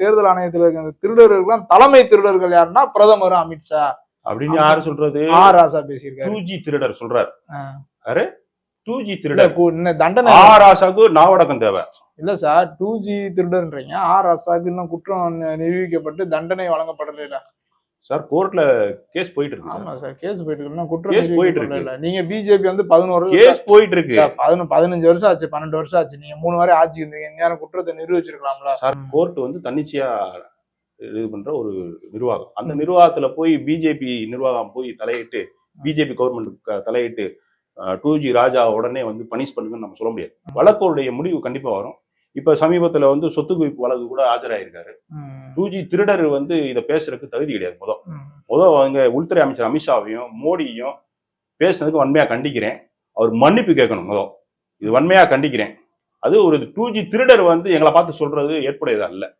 தேர்தல் ஆணையத்தில் இருக்க அந்த திருடர்கள் தலைமை திருடர்கள் யாருன்னா பிரதமர் அமித்ஷா அப்படின்னு யாரு சொல்றது? ஆர் ராசா பேசியிருக்காரு. டூ ஜி திருடர் சொல்றாரு. ஆ. டூ ஜி திருடர். தண்டனை? ஆர் ராசாக்கு நாவடக்கம் தேவை. இல்ல சார் டூ ஜி திருடன்றீங்க ஆர் ராசாக்கு இன்னும் குற்றம் நிரூபிக்கப்பட்டு தண்டனை வழங்கப்படல சார் கோர்ட்ல கேஸ் போயிட்டு இருக்கு ஆமா சார். கேஸ் போயிட்டு இருக்கு குற்றம் Case போயிட்டு நிரூபிக்கப்படல நீங்க பிஜேபி வந்து பதினோரு கேஸ் போயிட்டு இருக்கு சார், பதினொ- பதினஞ்சு வருஷம் ஆச்சு பன்னெண்டு வருஷம் ஆச்சு. நீங்க மூணு வாரம் ஆட்சி இருந்தீங்க எங்கேயாரும் குற்றத்தை நிரூபிச்சிருக்கலாம்ல. சார் கோர்ட் வந்து தன்னிச்சையா இது பண்ற ஒரு நிர்வாகம். அந்த நிர்வாகத்துல போய் பிஜேபி நிர்வாகம் போய் தலையிட்டு பிஜேபி கவர்மெண்ட் தலையிட்டு டூ ஜி ராஜா உடனே வந்து பனிஷ் பண்ணுங்கன்னு நம்ம சொல்ல முடியாது. வழக்கோடைய முடிவு கண்டிப்பா வரும். இப்ப சமீபத்துல வந்து சொத்து குவிப்பு வழக்கு கூட ஆஜராயிருக்காரு. ம், டூ ஜி திருடர் வந்து இதை பேசுறதுக்கு தகுதி கிடையாது முதல். முதல் அவங்க உள்துறை அமைச்சர் அமித்ஷாவையும் மோடியையும் பேசுனதுக்கு வன்மையா கண்டிக்கிறேன். அவர் மன்னிப்பு கேட்கணும் முதல். இது வன்மையா கண்டிக்கிறேன். அது ஒரு டூ ஜி திருடர் வந்து எங்களை பார்த்து சொல்றது ஏற்புடையதா இல்ல